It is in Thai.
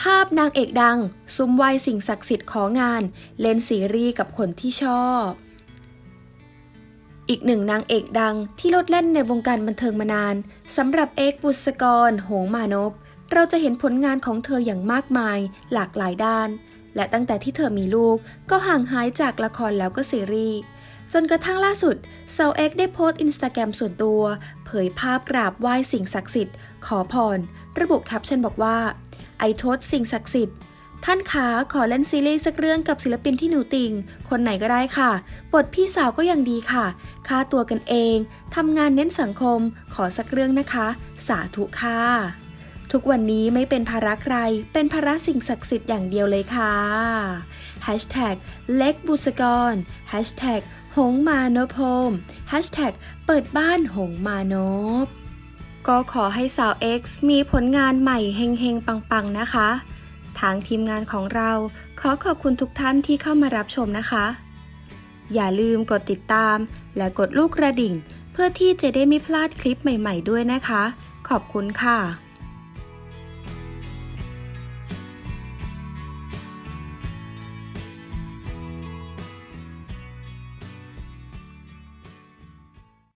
ภาพนางเอกดัง ซุ่มไหวสิ่งศักดิ์สิทธิ์ของาน เล่นซีรีส์กับคนที่ชอบ อีกหนึ่งนางเอกดังที่ลดเล่นในวงการบันเทิงมานานสำหรับเอกบุษกร หงมานพ เราจะเห็นผลงานของเธออย่างมากมาย หลากหลายด้าน และตั้งแต่ที่เธอมีลูกก็ห่างหายจากละครแล้วก็ซีรีส์จนกระทั่งล่าสุดสาวเอกได้โพสต์อินสตาแกรมส่วนตัว เผยภาพกราบไหว้สิ่งศักดิ์สิทธิ์ ขอพร ระบุแคปชั่นบอกว่า ไอทษสิ่งศักดิ์สิทธิ์ ท่านขาขอเล่นซีรีส์สักเรื่องกับศิลปินที่หนูติง คนไหนก็ได้ค่ะ บทพี่สาวก็ยังดีค่ะ ค่าตัวกันเอง ทำงานเน้นสังคม ขอสักเรื่องนะคะ สาธุค่ะทุกวันนี้ไม่เป็นภาระใคร เป็นภาระสิ่งศักดิ์สิทธิ์อย่างเดียวเลยค่ะ Hashtag เล็กบุษกร Hashtag หงมานพโฮม Hashtag เปิดบ้านหงมานพ ก็ขอให้สาว X มีผลงานใหม่เฮงๆ ปังๆ นะคะ ทางทีมงานของเราขอขอบคุณทุกท่านที่เข้ามารับชมนะคะ อย่าลืมกดติดตาม และกดลูกกระดิ่ง เพื่อที่จะได้ไม่พลาดคลิปใหม่ ๆ ด้วยนะคะ ขอบคุณค่ะ